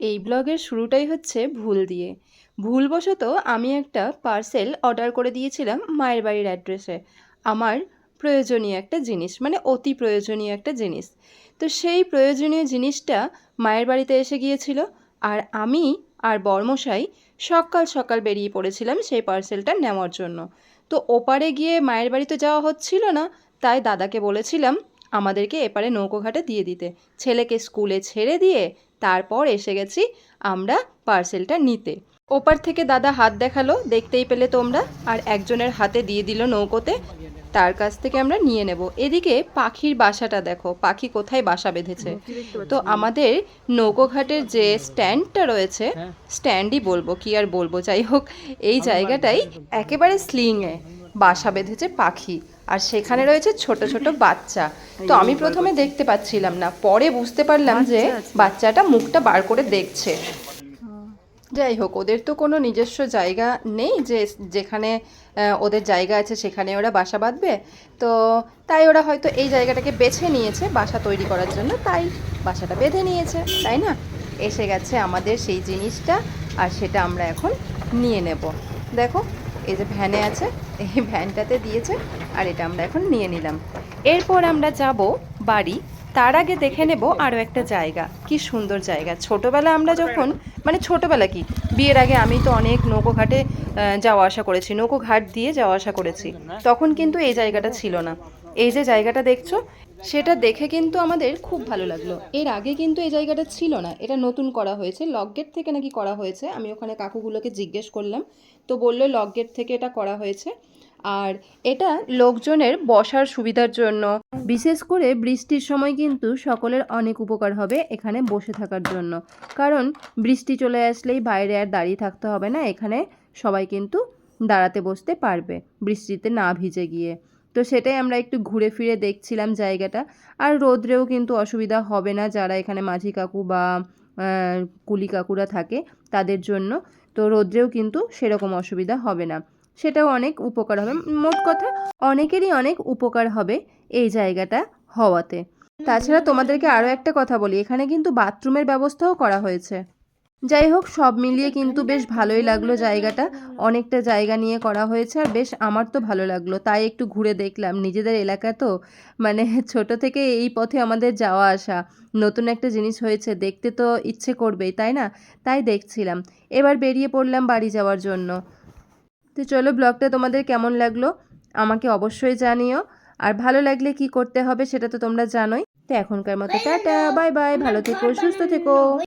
এই ব্লগের শুরুটাই হচ্ছে ভুল দিয়ে। ভুলবশত আমি একটা পার্সেল অর্ডার করে দিয়েছিলাম মায়ের বাড়ির অ্যাড্রেসে। আমার প্রয়োজনীয় একটা জিনিস মানে অতি প্রয়োজনীয় একটা জিনিস। তো সেই প্রয়োজনীয় জিনিসটা মায়ের বাড়িতে এসে গিয়েছিল আর আমি আর বর্মশাই সকাল সকাল বেরিয়ে পড়েছিলাম সেই পার্সেলটা নেওয়ার জন্য। তো ওপারে গিয়ে মায়ের বাড়িতে যাওয়া হচ্ছিল না, তাই দাদাকে বলেছিলাম আমাদেরকে এপারে নৌকোঘাটে দিয়ে দিতে। ছেলেকে স্কুলে ছেড়ে দিয়ে তারপর এসে গেছি আমরা পার্সেলটা নিতে। ওপার থেকে দাদা হাত দেখাল দেখতেই পেলে তোমরা আর একজনের হাতে দিয়ে দিল নৌকোতে। তার কাছ থেকে আমরা নিয়ে নেব। এদিকে পাখির বাসাটা দেখো পাখি কোথায় বাসা বেঁধেছে। তো আমাদের নৌকোঘাটের যে স্ট্যান্ডটা রয়েছে স্ট্যান্ডই বলব কি আর বলব? যাই হোক এই জায়গাটাই একেবারে স্লিংয়ে বাসা বেঁধেছে পাখি। আর সেখানে রয়েছে ছোট ছোট বাচ্চা। তো আমি প্রথমে দেখতে পাচ্ছিলাম না পরে বুঝতে পারলাম যে বাচ্চাটা মুখটা বার করে দেখছে। যাই হোক ওদের তো কোনো নিজস্ব জায়গা নেই যে যেখানে ওদের জায়গা আছে সেখানে ওরা বাসা বাঁধবে। তো তাই ওরা হয়তো এই জায়গাটাকে বেছে নিয়েছে বাসা তৈরি করার জন্য তাই বাসাটা বেঁধে নিয়েছে তাই না? এসে গেছে আমাদের সেই জিনিসটা আর সেটা আমরা এখন নিয়ে নেব। দেখো এই যে ভ্যানে আছে, এই ভ্যানটাতে দিয়েছে, আর এটা আমরা এখন নিয়ে নিলাম। এরপর আমরা যাব বাড়ি। তার আগে দেখে নেব আরও একটা জায়গা। কি সুন্দর জায়গা। ছোটবেলা আমরা যখন মানে ছোটবেলা কি, বিয়ের আগে আমি তো অনেক নৌকো ঘাটে যাওয়া আসা করেছি, নৌকো ঘাট দিয়ে যাওয়া আসা করেছি। তখন কিন্তু এই জায়গাটা ছিল না। এই যে জায়গাটা দেখছ সেটা দেখে কিন্তু আমাদের খুব ভালো লাগল। এর আগে কিন্তু এই জায়গাটা ছিল না। এটা নতুন করা হয়েছে। লকগেট থেকে নাকি করা হয়েছে। আমি ওখানে কাকুগুলোকে জিজ্ঞেস করলাম। তো বলল লকগেট থেকে এটা করা হয়েছে। আর এটা লোকজনের বসার সুবিধার জন্য। বিশেষ করে বৃষ্টির সময় কিন্তু সকলের অনেক উপকার হবে এখানে বসে থাকার জন্য। কারণ বৃষ্টি চলে আসলেই বাইরে আর দাঁড়িয়ে থাকতে হবে না। এখানে সবাই কিন্তু দাঁড়াতে বসতে পারবে বৃষ্টিতে না ভিজে গিয়ে। তো সেটাই আমরা একটু ঘুরে ফিরে দেখছিলাম জায়গাটা। আর রোদ্রেও কিন্তু অসুবিধা হবে না যারা এখানে মাঝি কাকু বা কুলি কাকুরা থাকে তাদের জন্য। তো রোদ্রেও কিন্তু সেরকম অসুবিধা হবে না। সেটাও অনেক উপকার হবে। মোট কথা অনেকেরই অনেক উপকার হবে এই জায়গাটা হওয়াতে। তাছাড়া তোমাদেরকে আরও একটা কথা বলি, এখানে কিন্তু বাথরুমের ব্যবস্থাও করা হয়েছে। যাই হোক, সব মিলিয়ে কিন্তু বেশ ভালোই লাগল জায়গাটা। অনেকটা জায়গা নিয়ে করা হয়েছে আর বেশ আমার তো ভালো লাগল। তাই একটু ঘুরে দেখলাম। নিজেদের এলাকা তো মানে ছোট থেকে এই পথে আমাদের যাওয়া আসা। নতুন একটা জিনিস হয়েছে, দেখতে তো ইচ্ছে করবেই, তাই না? তাই দেখছিলাম। এবার বেরিয়ে পড়লাম বাড়ি যাওয়ার জন্য। তো চলো, ব্লগটা তোমাদের কেমন লাগল? আমাকে অবশ্যই জানিও। আর ভালো লাগলে কি করতে হবে সেটা তো তোমরা জানোই। তো এখনকার মতো টাটা, বাই বাই, ভালো থেকো, সুস্থ থেকো।